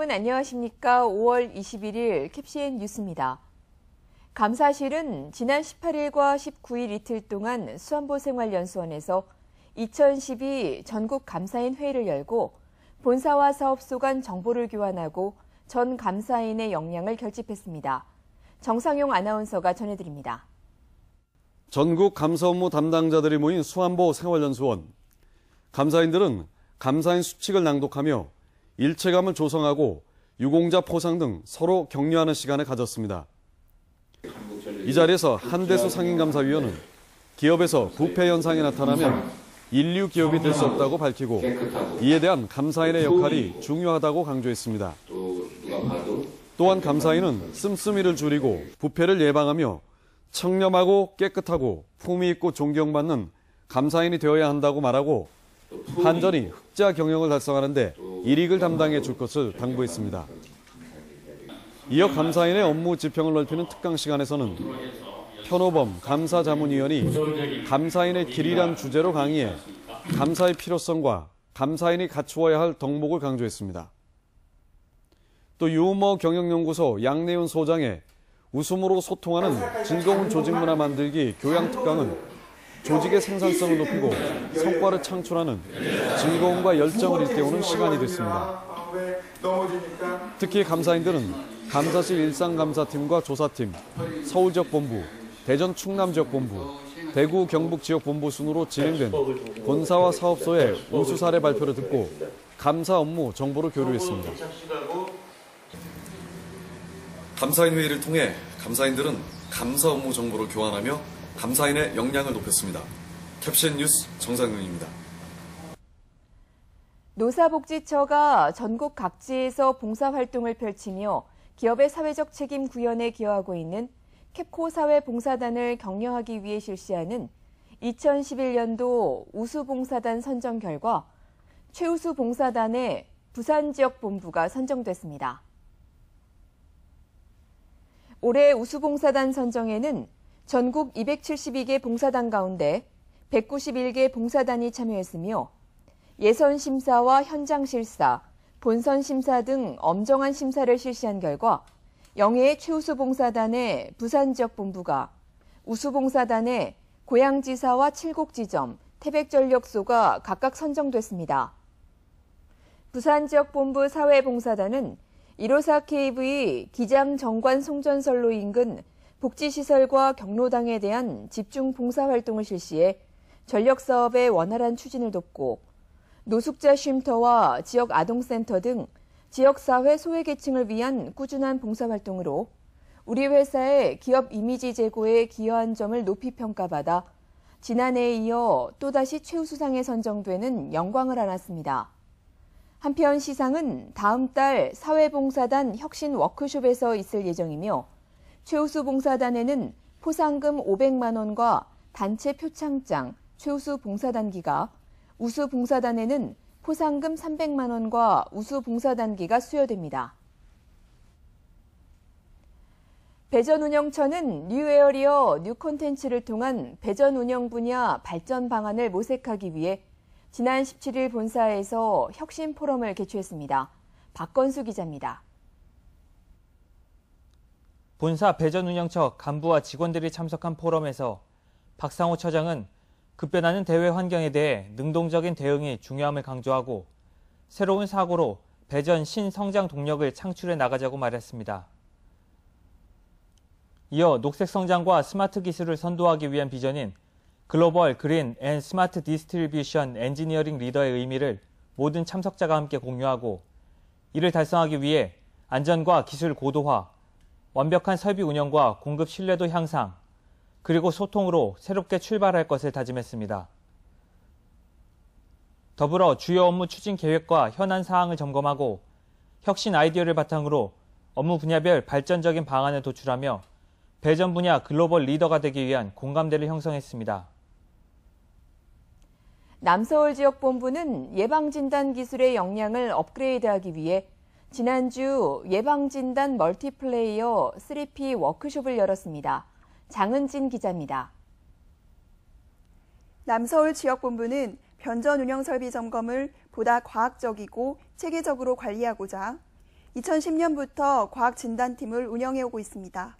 여러분 안녕하십니까? 5월 21일 캡시엔 뉴스입니다. 감사실은 지난 18일과 19일 이틀 동안 수안보 생활연수원에서 2012 전국 감사인 회의를 열고 본사와 사업소 간 정보를 교환하고 전 감사인의 역량을 결집했습니다. 정상용 아나운서가 전해드립니다. 전국 감사 업무 담당자들이 모인 수안보 생활연수원. 감사인들은 감사인 수칙을 낭독하며 일체감을 조성하고 유공자 포상 등 서로 격려하는 시간을 가졌습니다. 이 자리에서 한대수 상임감사위원은 기업에서 부패 현상이 나타나면 인류 기업이 될 수 없다고 밝히고 이에 대한 감사인의 역할이 중요하다고 강조했습니다. 또한 감사인은 씀씀이를 줄이고 부패를 예방하며 청렴하고 깨끗하고 품위 있고 존경받는 감사인이 되어야 한다고 말하고 한전이 흑자 경영을 달성하는데 일익을 담당해 줄 것을 당부했습니다. 이어 감사인의 업무 지평을 넓히는 특강 시간에서는 현호범 감사자문위원이 감사인의 길이란 주제로 강의해 감사의 필요성과 감사인이 갖추어야 할 덕목을 강조했습니다. 또 유머 경영연구소 양내윤 소장의 웃음으로 소통하는 즐거운 조직 문화 만들기 교양 특강은 조직의 생산성을 높이고 성과를 창출하는 즐거움과 열정을 일깨우는 시간이 됐습니다. 특히 감사인들은 감사실 일상감사팀과 조사팀, 서울 지역 본부, 대전 충남 지역 본부, 대구 경북 지역 본부 순으로 진행된 본사와 사업소의 우수 사례 발표를 듣고 감사 업무 정보를 교류했습니다. 감사인 회의를 통해 감사인들은 감사 업무 정보를 교환하며 감사인의 역량을 높였습니다. 캡션 뉴스 정상근입니다. 노사복지처가 전국 각지에서 봉사활동을 펼치며 기업의 사회적 책임 구현에 기여하고 있는 캡코 사회봉사단을 격려하기 위해 실시하는 2011년도 우수봉사단 선정 결과 최우수 봉사단의 부산 지역 본부가 선정됐습니다. 올해 우수봉사단 선정에는 전국 272개 봉사단 가운데 191개 봉사단이 참여했으며 예선 심사와 현장 실사, 본선 심사 등 엄정한 심사를 실시한 결과 영예의 최우수 봉사단의 부산 지역 본부가 우수 봉사단의 고양지사와 칠곡지점, 태백전력소가 각각 선정됐습니다. 부산 지역 본부 사회봉사단은 154KV 기장 정관 송전선로 인근 복지시설과 경로당에 대한 집중 봉사활동을 실시해 전력사업의 원활한 추진을 돕고 노숙자 쉼터와 지역 아동센터 등 지역사회 소외계층을 위한 꾸준한 봉사활동으로 우리 회사의 기업 이미지 제고에 기여한 점을 높이 평가받아 지난해에 이어 또다시 최우수상에 선정되는 영광을 안았습니다. 한편 시상은 다음 달 사회봉사단 혁신 워크숍에서 있을 예정이며 최우수 봉사단에는 포상금 500만 원과 단체 표창장, 최우수 봉사단기가, 우수 봉사단에는 포상금 300만 원과 우수 봉사단기가 수여됩니다. 배전운영처는 뉴에어리어 뉴 콘텐츠를 통한 배전 운영 분야 발전 방안을 모색하기 위해 지난 17일 본사에서 혁신 포럼을 개최했습니다. 박건수 기자입니다. 본사 배전 운영처 간부와 직원들이 참석한 포럼에서 박상호 처장은 급변하는 대외 환경에 대해 능동적인 대응이 중요함을 강조하고 새로운 사고로 배전 신성장 동력을 창출해 나가자고 말했습니다. 이어 녹색 성장과 스마트 기술을 선도하기 위한 비전인 글로벌 그린 앤 스마트 디스트리뷰션 엔지니어링 리더의 의미를 모든 참석자가 함께 공유하고 이를 달성하기 위해 안전과 기술 고도화, 완벽한 설비 운영과 공급 신뢰도 향상, 그리고 소통으로 새롭게 출발할 것을 다짐했습니다. 더불어 주요 업무 추진 계획과 현안 사항을 점검하고 혁신 아이디어를 바탕으로 업무 분야별 발전적인 방안을 도출하며 배전 분야 글로벌 리더가 되기 위한 공감대를 형성했습니다. 남서울 지역본부는 예방진단 기술의 역량을 업그레이드하기 위해 지난주 예방진단 멀티플레이어 3P 워크숍을 열었습니다. 장은진 기자입니다. 남서울 지역본부는 변전 운영 설비 점검을 보다 과학적이고 체계적으로 관리하고자 2010년부터 과학진단팀을 운영해오고 있습니다.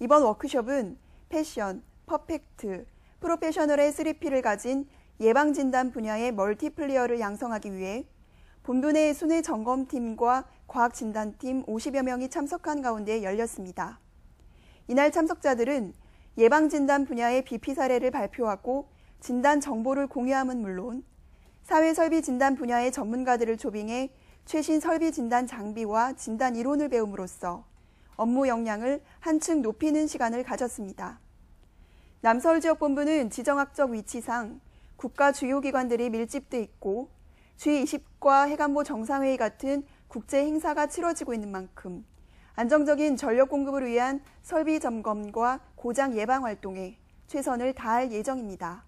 이번 워크숍은 패션, 퍼펙트, 프로페셔널의 3P를 가진 예방진단 분야의 멀티플레이어를 양성하기 위해 본부 내 순회 점검팀과 과학진단팀 50여 명이 참석한 가운데 열렸습니다. 이날 참석자들은 예방진단 분야의 BP 사례를 발표하고 진단 정보를 공유함은 물론 사회설비 진단 분야의 전문가들을 초빙해 최신 설비 진단 장비와 진단 이론을 배움으로써 업무 역량을 한층 높이는 시간을 가졌습니다. 남서울지역본부는 지정학적 위치상 국가 주요 기관들이 밀집돼 있고 G20과 해관보 정상회의 같은 국제 행사가 치러지고 있는 만큼 안정적인 전력 공급을 위한 설비 점검과 고장 예방 활동에 최선을 다할 예정입니다.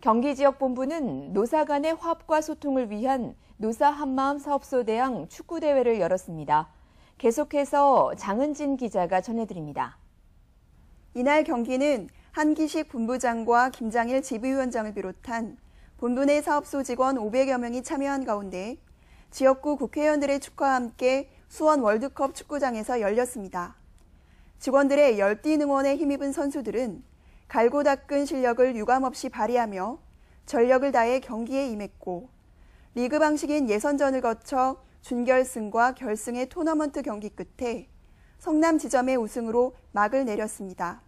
경기지역본부는 노사 간의 화합과 소통을 위한 노사 한마음 사업소 대항 축구대회를 열었습니다. 계속해서 장은진 기자가 전해드립니다. 이날 경기는 한기식 본부장과 김장일 지부위원장을 비롯한 본부 내 사업소 직원 500여 명이 참여한 가운데 지역구 국회의원들의 축하와 함께 수원 월드컵 축구장에서 열렸습니다. 직원들의 열띤 응원에 힘입은 선수들은 갈고 닦은 실력을 유감없이 발휘하며 전력을 다해 경기에 임했고 리그 방식인 예선전을 거쳐 준결승과 결승의 토너먼트 경기 끝에 성남 지점의 우승으로 막을 내렸습니다.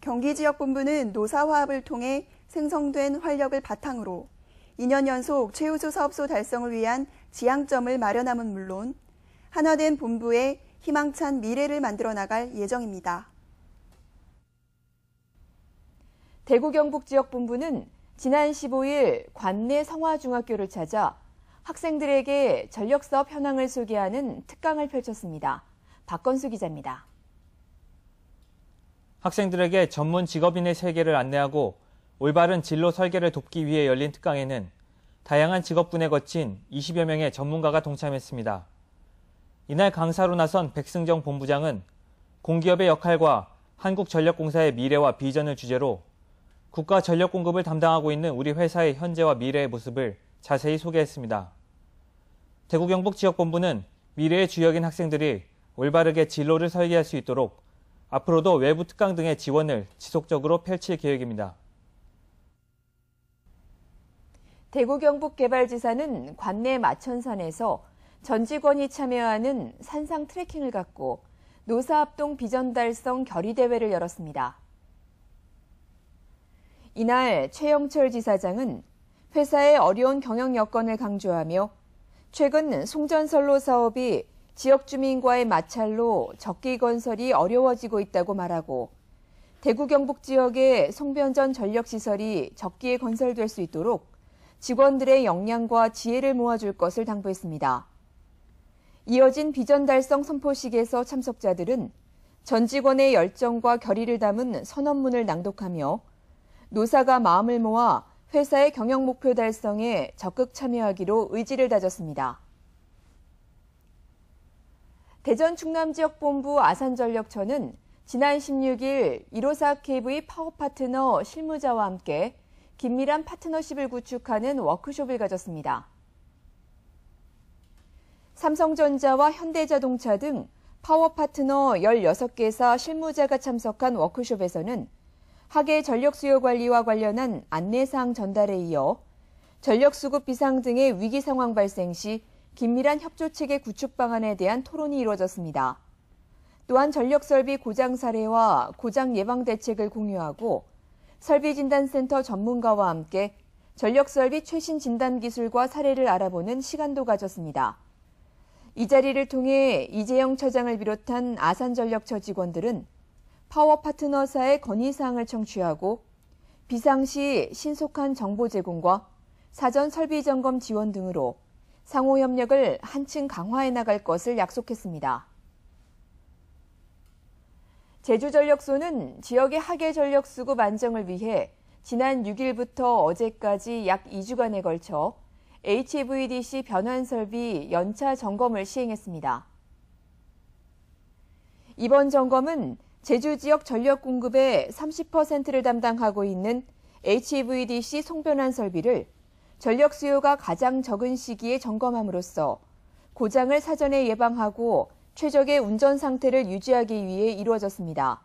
경기지역본부는 노사화합을 통해 생성된 활력을 바탕으로 2년 연속 최우수 사업소 달성을 위한 지향점을 마련함은 물론 하나된 본부의 희망찬 미래를 만들어 나갈 예정입니다. 대구 경북 지역 본부는 지난 15일 관내 성화중학교를 찾아 학생들에게 전력 사업 현황을 소개하는 특강을 펼쳤습니다. 박건수 기자입니다. 학생들에게 전문 직업인의 세계를 안내하고 올바른 진로 설계를 돕기 위해 열린 특강에는 다양한 직업군에 거친 20여 명의 전문가가 동참했습니다. 이날 강사로 나선 백승정 본부장은 공기업의 역할과 한국전력공사의 미래와 비전을 주제로 국가 전력 공급을 담당하고 있는 우리 회사의 현재와 미래의 모습을 자세히 소개했습니다. 대구 경북 지역본부는 미래의 주역인 학생들이 올바르게 진로를 설계할 수 있도록 앞으로도 외부 특강 등의 지원을 지속적으로 펼칠 계획입니다. 대구 경북 개발지사는 관내 마천산에서 전 직원이 참여하는 산상 트레킹을 갖고 노사합동 비전 달성 결의 대회를 열었습니다. 이날 최영철 지사장은 회사의 어려운 경영 여건을 강조하며 최근 송전선로 사업이 지역 주민과의 마찰로 적기 건설이 어려워지고 있다고 말하고 대구 경북 지역의 송변전 전력시설이 적기에 건설될 수 있도록 직원들의 역량과 지혜를 모아줄 것을 당부했습니다. 이어진 비전 달성 선포식에서 참석자들은 전 직원의 열정과 결의를 담은 선언문을 낭독하며 노사가 마음을 모아 회사의 경영 목표 달성에 적극 참여하기로 의지를 다졌습니다. 대전 충남 지역 본부 아산전력처는 지난 16일 1호사 KV 파워 파트너 실무자와 함께 긴밀한 파트너십을 구축하는 워크숍을 가졌습니다. 삼성전자와 현대자동차 등 파워 파트너 16개사 실무자가 참석한 워크숍에서는 하계 전력 수요 관리와 관련한 안내사항 전달에 이어 전력 수급 비상 등의 위기 상황 발생 시 긴밀한 협조 체계 구축 방안에 대한 토론이 이루어졌습니다. 또한 전력 설비 고장 사례와 고장 예방 대책을 공유하고 설비 진단센터 전문가와 함께 전력 설비 최신 진단 기술과 사례를 알아보는 시간도 가졌습니다. 이 자리를 통해 이재영 처장을 비롯한 아산전력처 직원들은 파워 파트너사의 건의사항을 청취하고 비상시 신속한 정보 제공과 사전 설비 점검 지원 등으로 상호 협력을 한층 강화해 나갈 것을 약속했습니다. 제주전력소는 지역의 하계 전력 수급 안정을 위해 지난 6일부터 어제까지 약 2주간에 걸쳐 HVDC 변환 설비 연차 점검을 시행했습니다. 이번 점검은 제주 지역 전력 공급의 30%를 담당하고 있는 HVDC 송변환 설비를 전력 수요가 가장 적은 시기에 점검함으로써 고장을 사전에 예방하고 최적의 운전 상태를 유지하기 위해 이루어졌습니다.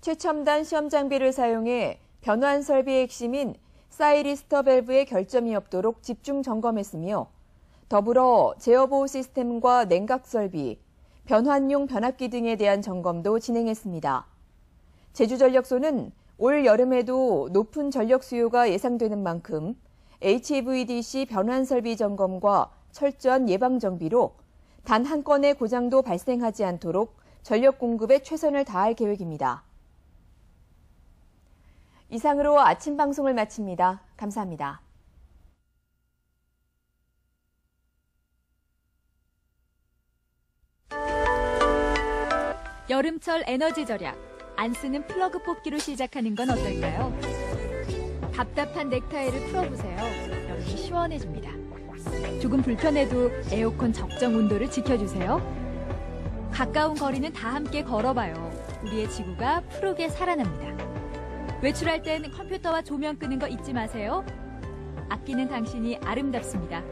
최첨단 시험 장비를 사용해 변환 설비의 핵심인 사이리스터 밸브에 결점이 없도록 집중 점검했으며 더불어 제어 보호 시스템과 냉각 설비, 변환용 변압기 등에 대한 점검도 진행했습니다. 제주전력소는 올 여름에도 높은 전력 수요가 예상되는 만큼 HVDC 변환 설비 점검과 철저한 예방 정비로 단 한 건의 고장도 발생하지 않도록 전력 공급에 최선을 다할 계획입니다. 이상으로 아침 방송을 마칩니다. 감사합니다. 여름철 에너지 절약. 안 쓰는 플러그 뽑기로 시작하는 건 어떨까요? 답답한 넥타이를 풀어보세요. 여름이 시원해집니다. 조금 불편해도 에어컨 적정 온도를 지켜주세요. 가까운 거리는 다 함께 걸어봐요. 우리의 지구가 푸르게 살아납니다. 외출할 땐 컴퓨터와 조명 끄는 거 잊지 마세요. 아끼는 당신이 아름답습니다.